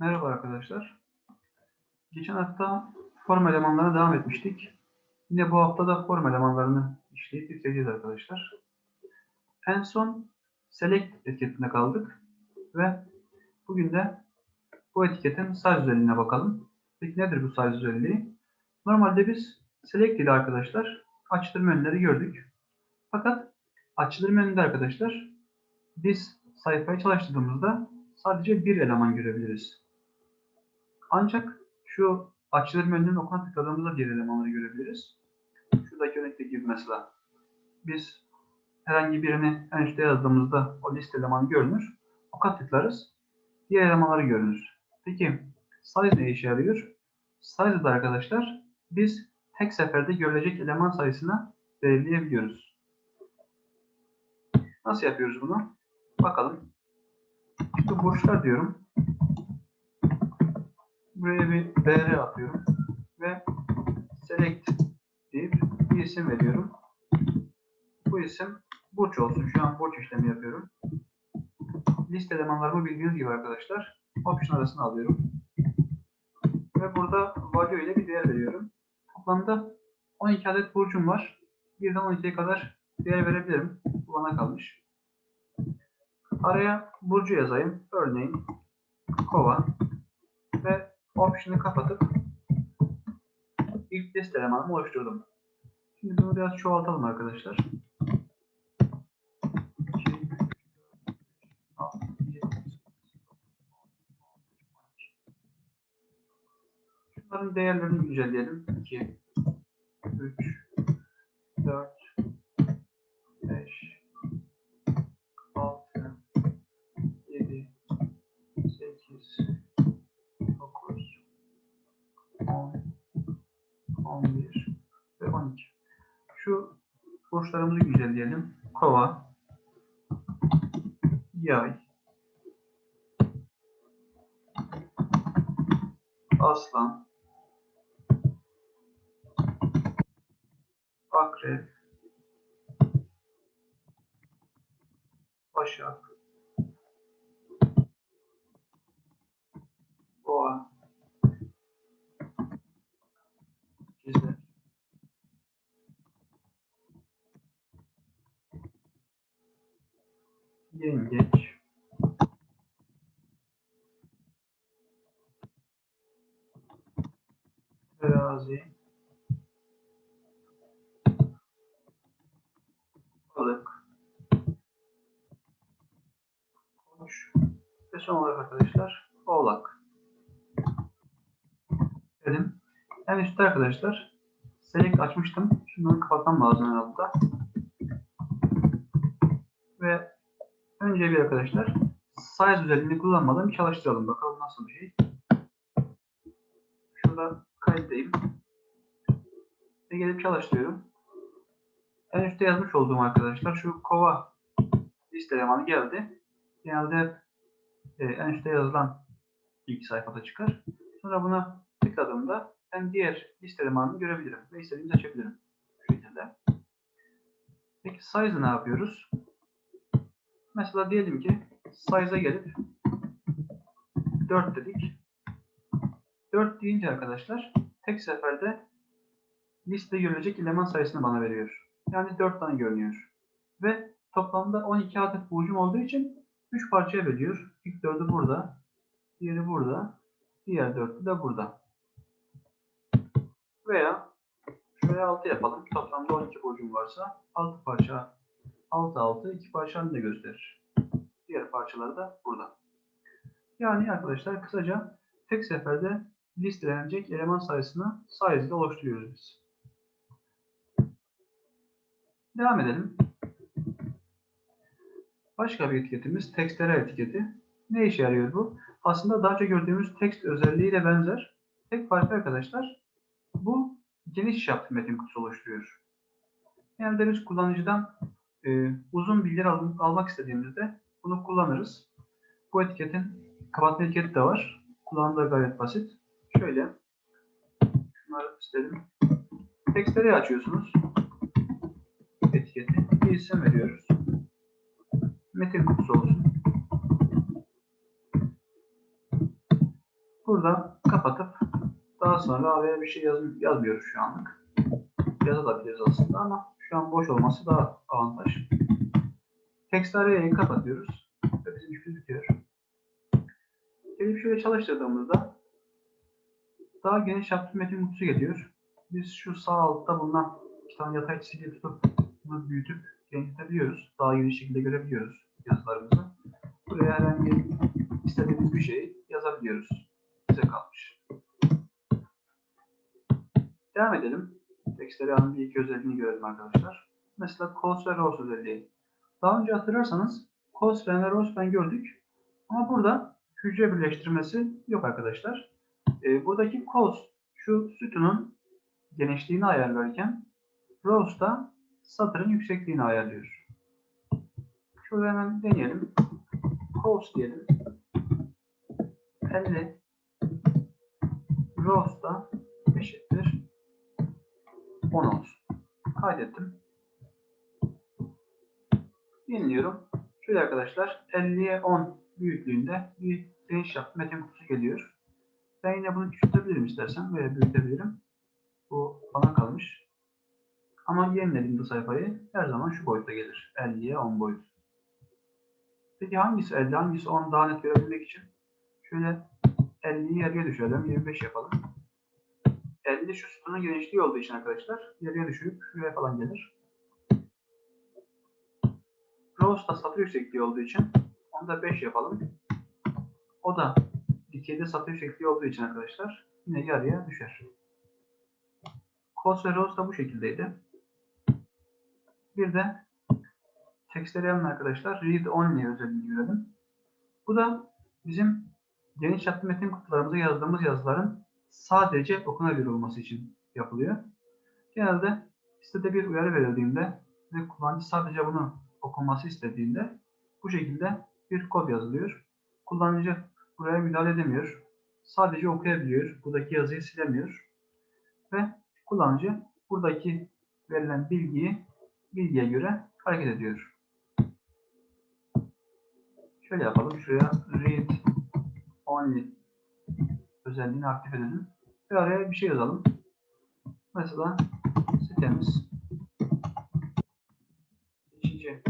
Merhaba arkadaşlar. Geçen hafta form elemanlarına devam etmiştik. Yine bu hafta da form elemanlarını işleyip bitireceğiz arkadaşlar. En son select etiketinde kaldık ve bugün de bu etiketin size özelliğine bakalım. Peki nedir bu size özelliği? Normalde biz select ile arkadaşlar açtırma önleri gördük. Fakat açtırma önünde arkadaşlar biz sayfayı çalıştırdığımızda sadece bir eleman görebiliriz. Ancak şu açılır menünün okuna tıkladığımızda diğer elemanları görebiliriz. Şuradaki örnekteki gibi mesela. Biz herhangi birini en üstte yazdığımızda o liste elemanı görünür. Oka tıklarız. Diğer elemanları görünür. Peki size ne işe yarıyor? Size'da arkadaşlar biz tek seferde görülecek eleman sayısını belirleyebiliyoruz. Nasıl yapıyoruz bunu? Bakalım. Şu burçlar diyorum. Buraya bir BR atıyorum ve select deyip bir isim veriyorum. Bu isim burç olsun. Şu an burç işlemi yapıyorum. Liste elemanlarımı bildiğiniz gibi arkadaşlar option arasına alıyorum. Ve burada value ile bir değer veriyorum. Toplamda 12 adet burcum var. Birden 12'ye kadar değer verebilirim. Bu bana kalmış. Araya burcu yazayım. Örneğin kova option'ı kapatıp ilk liste elemanımı oluşturdum. Şimdi bunu biraz çoğaltalım arkadaşlar. 2, 6, 7, Şunların değerlerini güncelleyelim. 2, 3, 4, burçlarımızı güncelleyelim. Kova, Yay, Aslan, Akrep, Başak, Balık, Koç ve son olarak arkadaşlar Oğlak. Dedim. En üstte arkadaşlar select açmıştım. Onu kapatmam lazım herhalde. Ve önce bir arkadaşlar size özelliğini kullanmadan çalıştıralım. Bakalım nasıl bir şey. Şurada kayıttayım. Ve gelip çalıştırıyorum. En üstte yazmış olduğum arkadaşlar şu kova liste elemanı geldi. Genelde e, en üstte yazılan ilk sayfada çıkar. Sonra buna tıkladığımda ben diğer liste elemanını görebilirim ve istediğimi seçebilirim. Şu şekilde. Peki size'ı ne yapıyoruz? Mesela diyelim ki size'a gelip 4 dedik. 4 deyince arkadaşlar tek seferde liste görülecek eleman sayısını bana veriyor. Yani 4 tane görünüyor. Ve toplamda 12 adet burcum olduğu için 3 parçaya bölüyor. İlk 4'ü burada, diğeri burada, diğer 4'ü de burada. Veya şuraya 6 yapalım. Toplamda 12 burcum varsa 6 parça 6 6 2 parça halinde gösterir. Diğer parçaları da burada. Yani arkadaşlar kısaca tek seferde listelenecek eleman sayısını ile oluşturuyoruz biz. Devam edelim. Başka bir etiketimiz textere etiketi. Ne işe yarıyor bu? Aslında daha önce gördüğümüz text özelliğiyle benzer. Tek farkı arkadaşlar bu geniş çaplı metin kutusu oluşturuyor. Genelde biz kullanıcıdan e, uzun bilgiler al almak istediğimizde bunu kullanırız. Bu etiketin kapatma etiketi de var. Kullanımı da gayet basit. Şöyle şunları istedim. Textleri açıyorsunuz. Etiketi. Bir isim veriyoruz. Metin kutusu olsun. Burada kapatıp daha sonra araya bir şey yaz, yazmıyoruz şu anlık. Yazabiliriz aslında ama şu an boş olması daha avantaj. Text arayı kapatıyoruz ve bizim işimiz bitiyor. Gelip şöyle çalıştırdığımızda daha geniş yaptığım metin kutusu geliyor. Biz şu sağ altta bulunan iki tane yatay çizgiyi tutup bunu büyütüp genişletebiliyoruz. Daha geniş şekilde görebiliyoruz yazılarımızı. Buraya herhangi istediğimiz bir şeyi yazabiliyoruz. Bize kalmış. Devam edelim. Texteria'nın bir iki özelliğini görelim arkadaşlar. Mesela cos ve rows özelliği. Daha önce hatırlarsanız cos ve rows gördük. Ama burada hücre birleştirmesi yok arkadaşlar. E, buradaki cos şu sütunun genişliğini ayarlarken rows da satırın yüksekliğini ayarlıyor. Şurada hemen deneyelim. Cos diyelim. 50 rows da eşittir 10 olsun. Kaydettim. Yeniliyorum. Şöyle arkadaşlar 50'ye 10 büyüklüğünde bir geniş yapı metin kutusu geliyor. Ben yine bunu küçültebilirim istersen veya büyütebilirim. Bu bana kalmış. Ama yenilediğimde sayfayı her zaman şu boyutta gelir. 50'ye 10 boyut. Peki hangisi 50, hangisi 10 daha net görebilmek için? Şöyle 50'yi yarıya düşürelim, 25 yapalım. 50 şu sütunun genişliği olduğu için arkadaşlar yarıya düşürüp şuraya falan gelir. Rows da satır yüksekliği olduğu için onu da 5 yapalım. O da dikeyde satır yüksekliği olduğu için arkadaşlar yine yarıya düşer. Cos ve rows da bu şekildeydi. Bir de Texteria'nın arkadaşlar read only özelliğini görelim. Bu da bizim geniş çaplı metin kutularımıza yazdığımız yazıların sadece okunabilir olması için yapılıyor. Genelde sitede bir uyarı verildiğinde ve kullanıcı sadece bunu okunması istediğinde bu şekilde bir kod yazılıyor. Kullanıcı buraya müdahale edemiyor. Sadece okuyabiliyor. Buradaki yazıyı silemiyor. Ve kullanıcı buradaki verilen bilgiyi bilgiye göre hareket ediyor. Şöyle yapalım. Şuraya read only özelliğini aktif edelim. Ve araya bir şey yazalım. Mesela sitemiz geçici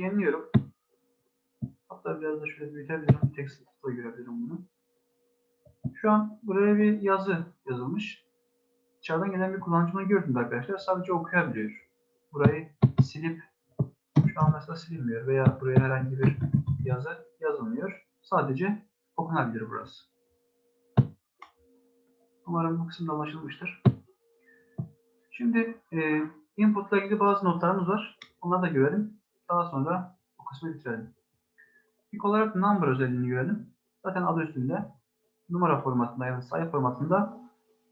yeniliyorum. Hatta biraz da şöyle büyütebilirim. Tek sıklıkla görebilirim bunu. Şu an buraya bir yazı yazılmış. Dışarıdan gelen bir kullanıcı bunu gördüğünde arkadaşlar sadece okuyabiliyor. Burayı silip şu an mesela silinmiyor veya buraya herhangi bir yazı yazılmıyor. Sadece okunabilir burası. Umarım bu kısımda anlaşılmıştır. Şimdi e, input ile ilgili bazı notlarımız var. Onları da görelim. Daha sonra bu kısmı bitirelim. İlk olarak number özelliğini görelim. Zaten adı üstünde numara formatında yani sayı formatında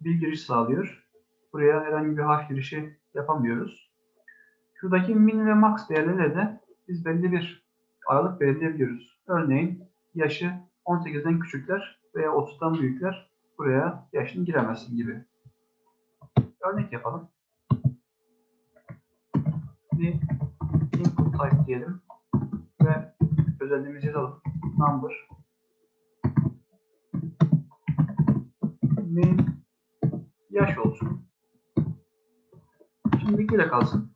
bir giriş sağlıyor. Buraya herhangi bir harf girişi yapamıyoruz. Şuradaki min ve max değerleri de biz belli bir aralık belirleyebiliyoruz. Örneğin yaşı 18'den küçükler veya 30'dan büyükler buraya yaşını giremezsin gibi. Örnek yapalım. Bir type diyelim ve özelliğimizi yazalım. Number name yaş olsun. Şimdi böyle kalsın.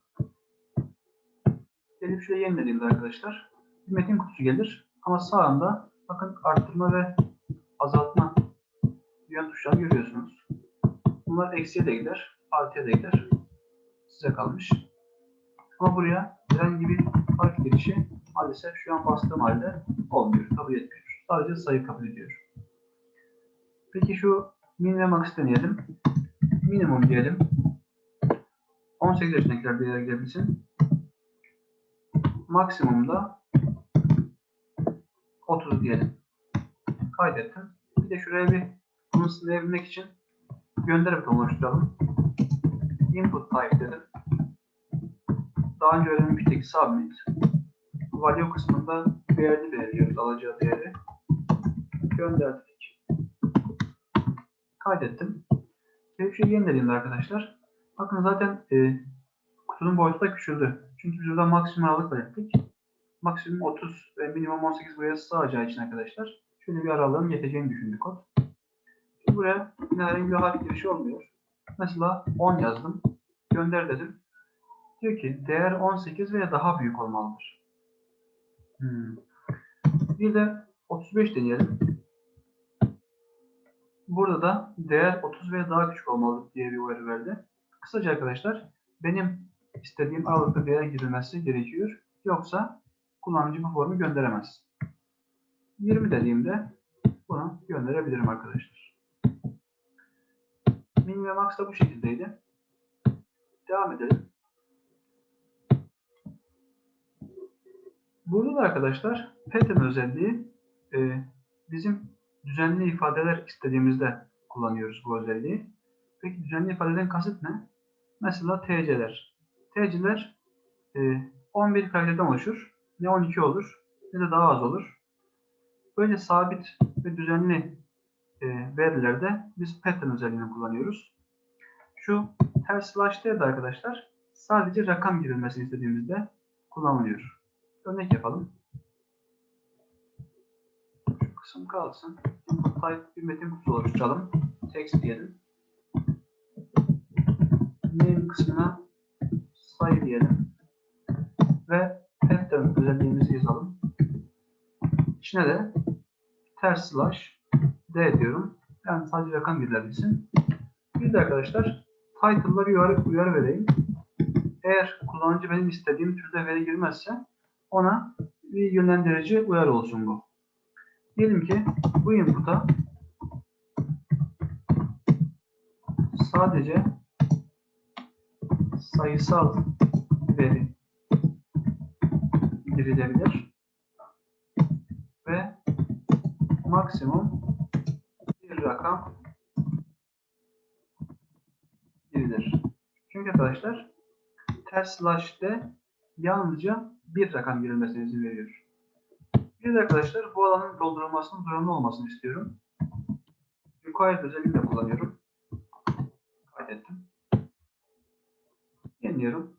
Gelip şuraya yenilediğimde arkadaşlar bir metin kutusu gelir. Ama sağında bakın arttırma ve azaltma yön tuşlarını görüyorsunuz. Bunlar eksiye de gider, artıya da gider. Size kalmış. Ama buraya herhangi bir harf girişi maalesef şu an bastığım halde olmuyor, kabul etmiyor. Sadece sayı kabul ediyor. Peki şu min ve max deneyelim. Minimum diyelim. 18 yaşındakiler bir yere girebilsin. Maksimumda 30 diyelim. Kaydettim. Bir de şuraya bir bunu sınırlayabilmek için gönder butonu oluşturalım. Input type dedim. Daha önce öğrenmiştik submit. Value kısmında değerli belirliyoruz alacağı değeri. Gönder dedik. Kaydettim. Keyifçiyi yenilediğimde arkadaşlar. Bakın zaten e, kutunun boyutu da küçüldü. Çünkü biz burada maksimum aralık belirttik. Maksimum 30 ve minimum 18 buraya sığacağı için arkadaşlar. Şöyle bir aralığın yeteceğini düşündük kod. Şimdi buraya yine bir harf girişi olmuyor. Mesela 10 yazdım. Gönder dedim. Diyor ki değer 18 veya daha büyük olmalıdır. Hmm. Bir de 35 deneyelim. Burada da değer 30 veya daha küçük olmalı diye bir uyarı verdi. Kısaca arkadaşlar benim istediğim aralıkta değer girilmesi gerekiyor. Yoksa kullanıcı bu formu gönderemez. 20 dediğimde bunu gönderebilirim arkadaşlar. Min ve max da bu şekildeydi. Devam edelim. Burada da arkadaşlar pattern özelliği e, bizim düzenli ifadeler istediğimizde kullanıyoruz bu özelliği. Peki düzenli ifadeden kasıt ne? Mesela TC'ler. TC'ler e, 11 karakterden oluşur. Ne 12 olur ne de daha az olur. Böyle sabit ve düzenli e, verilerde biz pattern özelliğini kullanıyoruz. Şu ters slash de arkadaşlar sadece rakam girilmesini istediğimizde kullanılıyor. Örnek yapalım. Şu kısım kalsın. Input bir metin kutusu oluşturalım. Text diyelim. Name kısmına sayı diyelim. Ve pattern özelliğimizi yazalım. İçine de ters slash d diyorum. Yani sadece rakam girilebilsin. Bir de arkadaşlar title'la bir uyarı, uyarı vereyim. Eğer kullanıcı benim istediğim türde veri girmezse ona bir yönlendirici uyarı olsun bu. Diyelim ki bu input'a sadece sayısal veri girilebilir ve maksimum bir rakam girilir. Çünkü arkadaşlar ters slash'te yalnızca bir rakam girilmesine izin veriyor. Bir de arkadaşlar bu alanın doldurulmasının zorunlu olmasını istiyorum. Required özelliğini de kullanıyorum. Kaydettim. Yeniliyorum.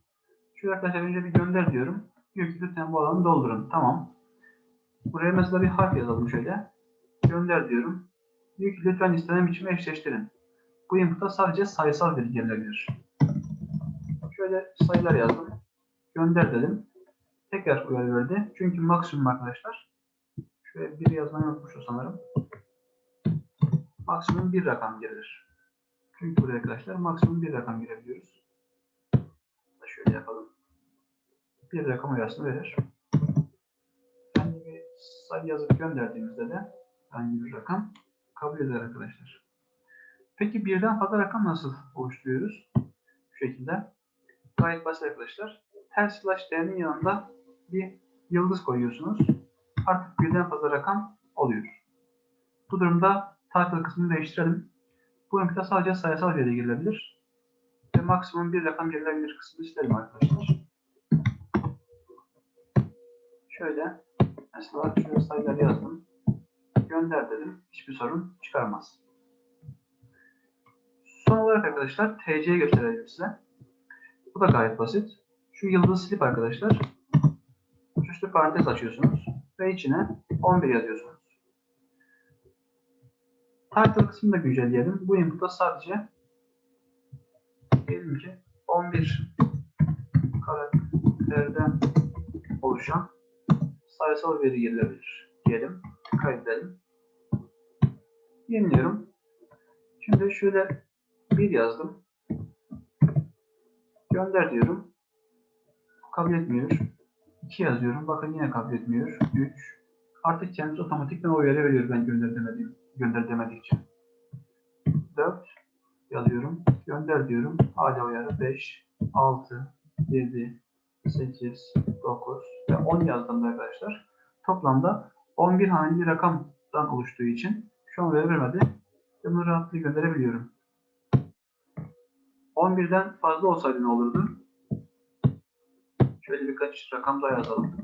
Şu arkadaşlar önce bir gönder diyorum. Diyor ki lütfen bu alanı doldurun. Tamam. Buraya mesela bir harf yazalım şöyle. Gönder diyorum. Diyor ki lütfen istenen biçimi eşleştirin. Bu input'a sadece sayısal veri gelebilir. Şöyle sayılar yazdım. Gönder dedim. Tekrar uyarı verdi. Çünkü maksimum arkadaşlar. Şöyle bir yazmayı unutmuşum sanırım. Maksimum bir rakam girilir. Çünkü buraya arkadaşlar maksimum bir rakam girebiliyoruz. Şöyle yapalım. Bir rakam uyarısını verir. Herhangi bir sayı yazıp gönderdiğimizde de herhangi bir rakam kabul eder arkadaşlar. Peki birden fazla rakam nasıl oluşturuyoruz? Şu şekilde. Gayet basit arkadaşlar. Ters slash değerinin yanında bir yıldız koyuyorsunuz. Artık birden fazla rakam oluyor. Bu durumda title kısmını değiştirelim. Bu input'a sadece sayısal veri girilebilir. Ve maksimum bir rakam girilebilir kısmını isterim arkadaşlar. Şöyle mesela şöyle sayıları yazdım. Gönder dedim. Hiçbir sorun çıkarmaz. Son olarak arkadaşlar TC'yi gösterelim size. Bu da gayet basit. Şu yıldız silip arkadaşlar üstü parantez açıyorsunuz ve içine 11 yazıyorsunuz. Title kısmını da güncelleyelim. Bu input'a sadece diyelim ki 11 karakterden oluşan sayısal veri girilebilir diyelim. Kaydedelim. Yeniliyorum. Şimdi şöyle bir yazdım. Gönder diyorum. Kabul etmiyor. 2 yazıyorum. Bakın yine kabul etmiyor. 3. Artık kendisi otomatikten o uyarı veriyor ben gönder demediğim, gönder demedikçe. 4 yazıyorum. Gönder diyorum. Hala uyarı 5, 6, 7, 8, 9 ve 10 yazdım arkadaşlar. Toplamda 11 haneli rakamdan oluştuğu için şu an uyarı vermedi. Ve bunu rahatlıkla gönderebiliyorum. 11'den fazla olsaydı ne olurdu? Şöyle birkaç rakam daha yazalım.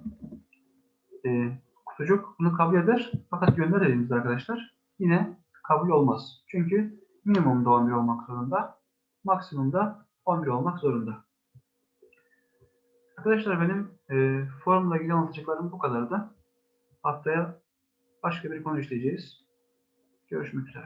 Ee, kutucuk bunu kabul eder. Fakat gönder dediğimizde arkadaşlar yine kabul olmaz. Çünkü minimumda 11 olmak zorunda. Maksimumda 11 olmak zorunda. Arkadaşlar benim e, forumla ilgili anlatacaklarım bu kadardı. Haftaya başka bir konu işleyeceğiz. Görüşmek üzere.